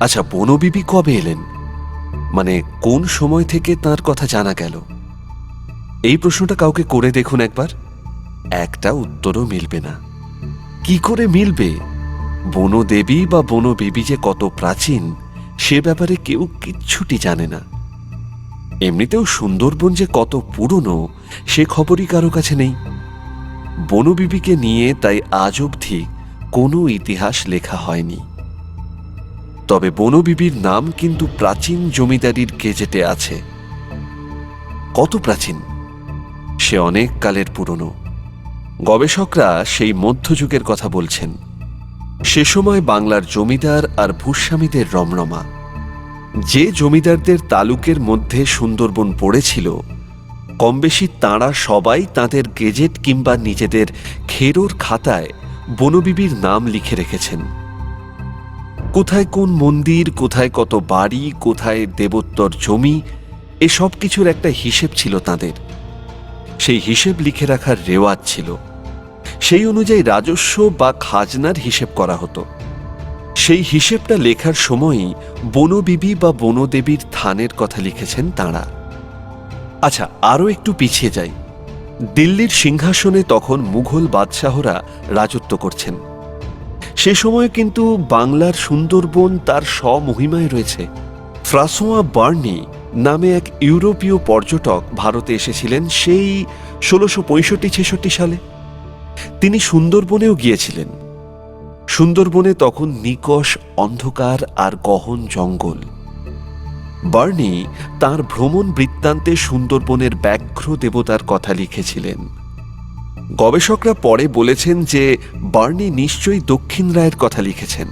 আচ্ছা বনবিবি কবে এলেন? মানে কোন সময় থেকে তার কথা জানা গেল? এই প্রশ্নটা কাউকে করে দেখুন একবার। একটা উত্তরও মিলবে না। কি করে মিলবে? বনদেবী বা বনবিবি যে কত প্রাচীন, সে ব্যাপারে কেউ কিচ্ছুটি জানে না। এমনিতেও সুন্দরবন যে কত পুরনো, সে খবরই কারও কাছে নেই। বনবিবিকে নিয়ে তাই আজ অবধি কোনো ইতিহাস লেখা হয়নি। তবে বনবিবির নাম কিন্তু প্রাচীন জমিদারির গেজেটে আছে। কত প্রাচীন? সে অনেক কালের পুরনো। গবেষকরা সেই মধ্যযুগের কথা বলছেন। সে সময় বাংলার জমিদার আর ভূস্বামীদের রমরমা। যে জমিদারদের তালুকের মধ্যে সুন্দরবন পড়েছিল, কমবেশি তাঁরা সবাই তাদের গেজেট কিংবা নিজেদের খেরোর খাতায় বনবিবির নাম লিখে রেখেছেন। কোথায় কোন মন্দির, কোথায় কত বাড়ি, কোথায় দেবোত্তর জমি, এসব কিছুর একটা হিসেব ছিল তাদের। সেই হিসেব লিখে রাখার রেওয়াজ ছিল। সেই অনুযায়ী রাজস্ব বা খাজনার হিসেব করা হতো। সেই হিসেবটা লেখার সময়ই বনবিবি বা বনদেবীর থানের কথা লিখেছেন তাঁরা। আচ্ছা আরও একটু পিছিয়ে যাই। দিল্লির সিংহাসনে তখন মুঘল বাদশাহরা রাজত্ব করছেন। সে সময় কিন্তু বাংলার সুন্দরবন তার স্বমহিমায় রয়েছে। ফ্রাসোয়া বার্নি নামে এক ইউরোপীয় পর্যটক ভারতে এসেছিলেন সেই ষোলোশো পঁয়ষট্টি, ছেষট্টি সালে। তিনি সুন্দরবনেও গিয়েছিলেন। সুন্দরবনে তখন নিকষ, অন্ধকার আর গহন জঙ্গল। বার্নি তার ভ্রমণ বৃত্তান্তে সুন্দরবনের ব্যাঘ্র দেবতার কথা লিখেছিলেন। গবেষকরা পরে বলেছেন যে বার্নি নিশ্চয়ই দক্ষিণ রায়ের কথা লিখেছেন।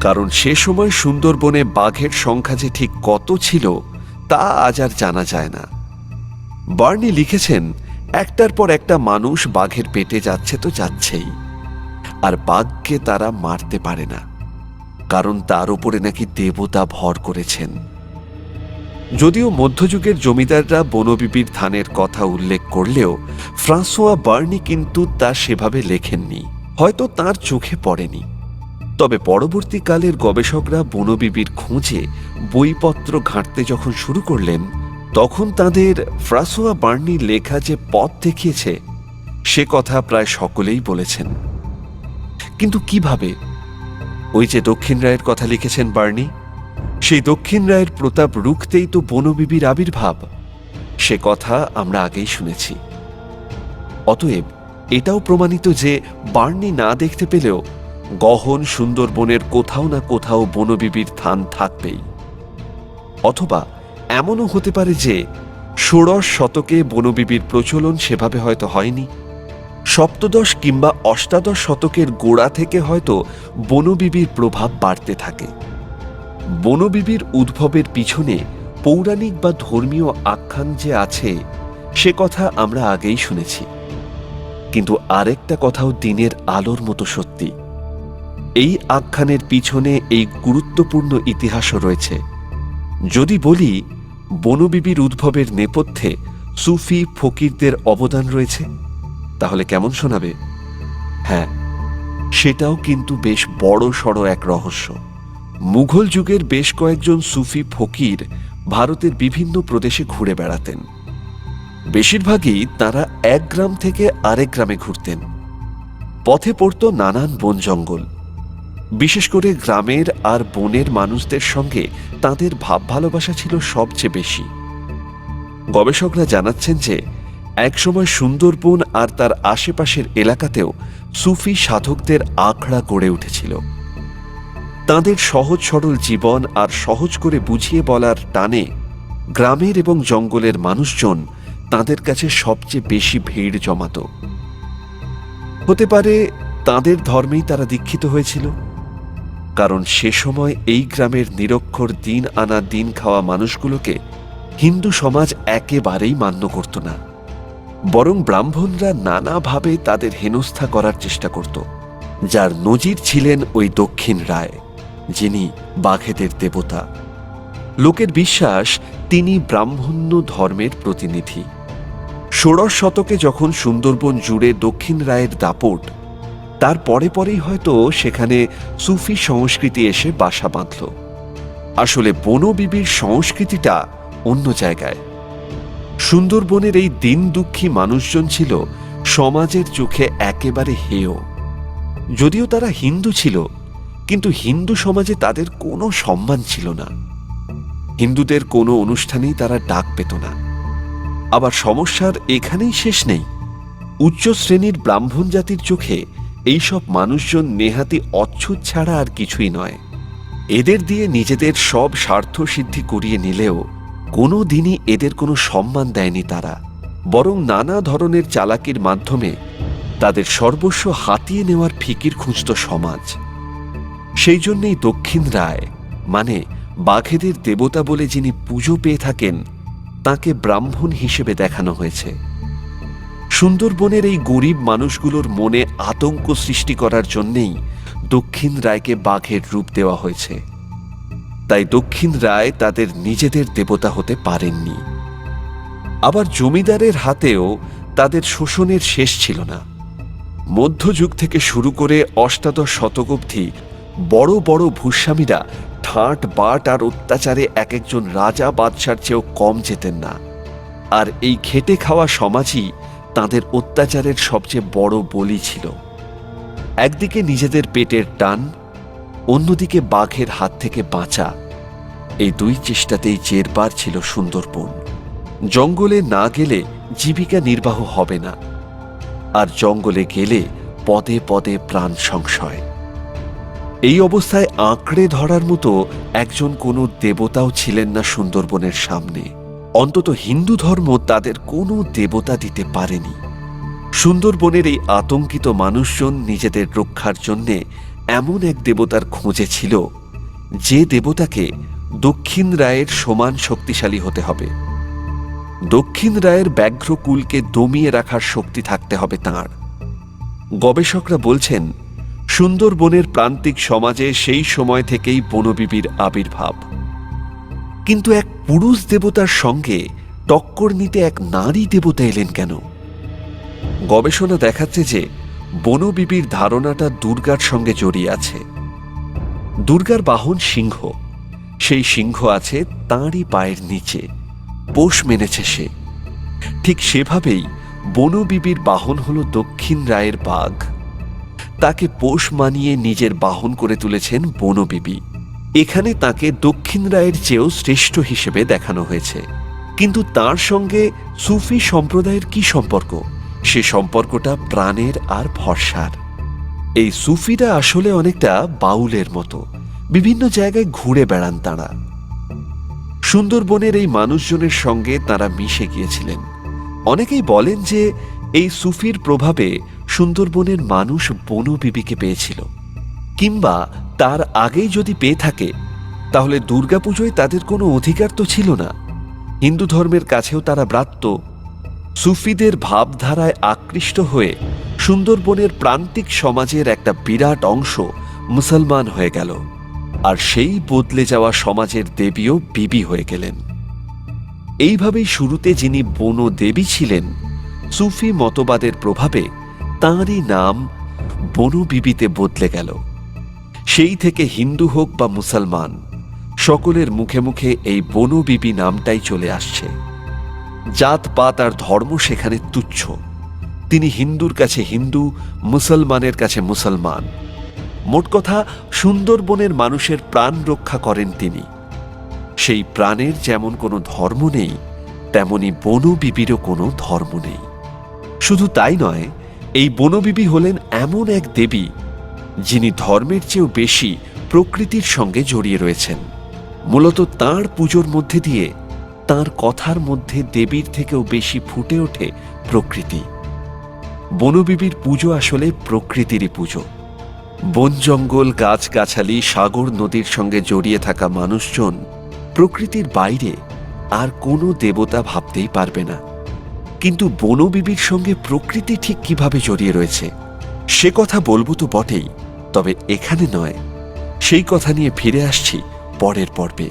কারণ সে সময় সুন্দরবনে বাঘের সংখ্যা যে ঠিক কত ছিল, তা আজ আর জানা যায় না। বার্নি লিখেছেন, একটার পর একটা মানুষ বাঘের পেটে যাচ্ছে তো যাচ্ছেই। আর বাঘকে তারা মারতে পারে না। কারণ তার উপরে নাকি দেবতা ভর করেছেন। যদিও মধ্যযুগের জমিদাররা বনবিবির ধানের কথা উল্লেখ করলেও, ফ্রাঁসোয়া বার্নি কিন্তু তা সেভাবে লেখেননি, হয়তো তার চোখে পড়েনি। তবে পরবর্তীকালের গবেষকরা বনবিবির খোঁজে বইপত্র ঘাঁটতে যখন শুরু করলেন, তখন তাদের ফ্রাসোয়া বার্নির লেখা যে পথ দেখিয়েছে, সে কথা প্রায় সকলেই বলেছেন। কিন্তু কীভাবে? ওই যে দক্ষিণ রায়ের কথা লিখেছেন বার্নি। সেই দক্ষিণ রায়ের প্রতাপ রুখতেই তো বনবিবির আবির্ভাব। সে কথা আমরা আগেই শুনেছি। অতএব এটাও প্রমাণিত যে বার্নি না দেখতে পেলেও গহন সুন্দরবনের কোথাও না কোথাও বনবিবির থান থাকবেই। অথবা এমনও হতে পারে যে ষোড়শ শতকে বনবিবির প্রচলন সেভাবে হয়তো হয়নি। সপ্তদশ কিংবা অষ্টাদশ শতকের গোড়া থেকে হয়তো বনবিবির প্রভাব বাড়তে থাকে। বনবিবির উদ্ভবের পিছনে পৌরাণিক বা ধর্মীয় আখ্যান যে আছে, সে কথা আমরা আগেই শুনেছি। কিন্তু আরেকটা কথাও দিনের আলোর মতো সত্যি। এই আখ্যানের পিছনে এই গুরুত্বপূর্ণ ইতিহাসও রয়েছে। যদি বলি, বনবিবির উদ্ভবের নেপথ্যে সুফি ফকিরদের অবদান রয়েছে, তাহলে কেমন শোনাবে? হ্যাঁ সেটাও কিন্তু বেশ বড় সড় এক রহস্য। মুঘল যুগের বেশ কয়েকজন সুফি ফকির ভারতের বিভিন্ন প্রদেশে ঘুরে বেড়াতেন। বেশিরভাগই তারা এক গ্রাম থেকে আরেক গ্রামে ঘুরতেন। পথে পড়ত নানান বন জঙ্গল। বিশেষ করে গ্রামের আর বনের মানুষদের সঙ্গে তাদের ভাব ভালোবাসা ছিল সবচেয়ে বেশি। গবেষকরা জানাচ্ছেন যে, একসময় সুন্দরবন আর তার আশেপাশের এলাকাতেও সুফি সাধকদের আখড়া গড়ে উঠেছিল। তাদের সহজ সরল জীবন আর সহজ করে বুঝিয়ে বলার টানে গ্রামের এবং জঙ্গলের মানুষজন তাদের কাছে সবচেয়ে বেশি ভিড় জমাত। হতে পারে তাদের ধর্মেই তারা দীক্ষিত হয়েছিল, কারণ সে সময় এই গ্রামের নিরক্ষর দিন আনা দিন খাওয়া মানুষগুলোকে হিন্দু সমাজ একেবারেই মান্য করত না, বরং ব্রাহ্মণরা নানাভাবে তাদের হেনস্থা করার চেষ্টা করত, যার নজির ছিলেন ওই দক্ষিণ রায়। যিনি বাঘেদের দেবতা। লোকের বিশ্বাস, তিনি ব্রাহ্মণ্য ধর্মের প্রতিনিধি। ষোড়শ শতকে যখন সুন্দরবন জুড়ে দক্ষিণ রায়ের দাপট, তার পরে পরেই হয়তো সেখানে সুফি সংস্কৃতি এসে বাসা বাঁধল। আসলে বনবিবির সংস্কৃতিটা অন্য জায়গায়। সুন্দরবনের এই দিন দুঃখী মানুষজন ছিল সমাজের চোখে একেবারে হেয়। যদিও তারা হিন্দু ছিল কিন্তু হিন্দু সমাজে তাদের কোনো সম্মান ছিল না। হিন্দুদের কোনো অনুষ্ঠানেই তারা ডাক পেত না। আবার সমস্যার এখানেই শেষ নেই। উচ্চ শ্রেণির ব্রাহ্মণ জাতির চোখে এইসব মানুষজন নেহাতি অচ্ছুত ছাড়া আর কিছুই নয়। এদের দিয়ে নিজেদের সব স্বার্থ সিদ্ধি করিয়ে নিলেও কোনো দিনই এদের কোনো সম্মান দেয়নি তারা। বরং নানা ধরনের চালাকির মাধ্যমে তাদের সর্বস্ব হাতিয়ে নেওয়ার ফিকির খুঁজত সমাজ। সেই জন্যেই দক্ষিণ রায় মানে বাঘেদের দেবতা বলে যিনি পুজো পেয়ে থাকেন, তাকে ব্রাহ্মণ হিসেবে দেখানো হয়েছে। সুন্দরবনের এই গরিব মানুষগুলোর মনে আতঙ্ক সৃষ্টি করার জন্যেই দক্ষিণ রায়কে বাঘের রূপ দেওয়া হয়েছে। তাই দক্ষিণ রায় তাদের নিজেদের দেবতা হতে পারেননি। আবার জমিদারের হাতেও তাদের শোষণের শেষ ছিল না। মধ্যযুগ থেকে শুরু করে অষ্টাদশ শতক অবধি বড় বড় ভূস্বামীরা ঠাট, বাট আর অত্যাচারে এক একজন রাজা বাদশার চেয়েও কম যেতেন না। আর এই খেটে খাওয়া সমাজই তাদের অত্যাচারের সবচেয়ে বড় বলি ছিল। একদিকে নিজেদের পেটের টান, অন্যদিকে বাঘের হাত থেকে বাঁচা। এই দুই চেষ্টাতেই জেরবার ছিল সুন্দরবন। জঙ্গলে না গেলে জীবিকা নির্বাহ হবে না। আর জঙ্গলে গেলে পদে পদে প্রাণ সংশয়। এই অবস্থায় আঁকড়ে ধরার মতো একজন কোনো দেবতাও ছিলেন না সুন্দরবনের সামনে। অন্তত হিন্দু ধর্ম তাদের কোনো দেবতা দিতে পারেনি। সুন্দরবনের এই আতঙ্কিত মানুষজন নিজেদের রক্ষার জন্যে এমন এক দেবতার খোঁজে ছিল, যে দেবতাকে দক্ষিণ রায়ের সমান শক্তিশালী হতে হবে। দক্ষিণ রায়ের ব্যাঘ্রকুলকে দমিয়ে রাখার শক্তি থাকতে হবে তাঁর। গবেষকরা বলছেন সুন্দরবনের প্রান্তিক সমাজে সেই সময় থেকেই বনবিবির আবির্ভাব। কিন্তু এক পুরুষ দেবতার সঙ্গে টক্কর নিতে এক নারী দেবতা এলেন কেন? গবেষণা দেখাচ্ছে যে বনবিবির ধারণাটা দুর্গার সঙ্গে জড়িয়ে আছে। দুর্গার বাহন সিংহ। সেই সিংহ আছে তাঁরই পায়ের নিচে। পোষ মেনেছে সে। ঠিক সেভাবেই বনবিবির বাহন হল দক্ষিণ রায়ের বাঘ। তাকে পোষ মানিয়ে নিজের বাহন করে তুলেছেন বনবিবি এখানে তাকে দক্ষিণ রায়ের চেয়েও শ্রেষ্ঠ হিসেবে দেখানো হয়েছে। কিন্তু তার সঙ্গে সুফি সম্প্রদায়ের কি সম্পর্ক? সে সম্পর্কটা প্রাণের আর ভরসার। এই সুফিরা আসলে অনেকটা বাউলের মতো। বিভিন্ন জায়গায় ঘুরে বেড়ান তাঁরা। সুন্দরবনের এই মানুষজনের সঙ্গে তারা মিশে গিয়েছিলেন। অনেকেই বলেন যে এই সুফির প্রভাবে সুন্দরবনের মানুষ বনবিবিকে পেয়েছিল। কিংবা তার আগেই যদি পেয়ে থাকে, তাহলে দুর্গাপুজোয় তাদের কোনো অধিকার তো ছিল না। হিন্দু ধর্মের কাছেও তারা ব্রাত্য। সুফিদের ভাবধারায় আকৃষ্ট হয়ে সুন্দরবনের প্রান্তিক সমাজের একটা বিরাট অংশ মুসলমান হয়ে গেল, আর সেই বদলে যাওয়া সমাজের দেবীও বিবি হয়ে গেলেন। এইভাবেই শুরুতে যিনি বন দেবী ছিলেন, সুফি মতবাদের প্রভাবে তাঁরই নাম বনবিবিতে বদলে গেল। সেই থেকে হিন্দু হোক বা মুসলমান, সকলের মুখে মুখে এই বনবিবি নামটাই চলে আসছে। জাতপাত আর ধর্ম সেখানে তুচ্ছ। তিনি হিন্দুর কাছে হিন্দু, মুসলমানের কাছে মুসলমান। মোট কথা, সুন্দরবনের মানুষের প্রাণ রক্ষা করেন তিনি। সেই প্রাণের যেমন কোনো ধর্ম নেই, তেমনি বনবিবিরও কোনো ধর্ম নেই। শুধু তাই নয় এই বনবিবি হলেন এমন এক দেবী, যিনি ধর্মের চেয়েও বেশি প্রকৃতির সঙ্গে জড়িয়ে রয়েছেন। মূলত তাঁর পুজোর মধ্যে দিয়ে তাঁর কথার মধ্যে দেবীর থেকেও বেশি ফুটে ওঠে প্রকৃতি। বনবিবির পুজো আসলে প্রকৃতিরই পুজো। বন জঙ্গল, গাছগাছালি, সাগর নদীর সঙ্গে জড়িয়ে থাকা মানুষজন প্রকৃতির বাইরে আর কোনো দেবতা ভাবতেই পারবে না। কিন্তু বনবিবির সঙ্গে প্রকৃতি ঠিক কীভাবে জড়িয়ে রয়েছে, সে কথা বলব তো বটেই, তবে এখানে নয়। সেই কথা নিয়ে ফিরে আসছি পরের পর্বে।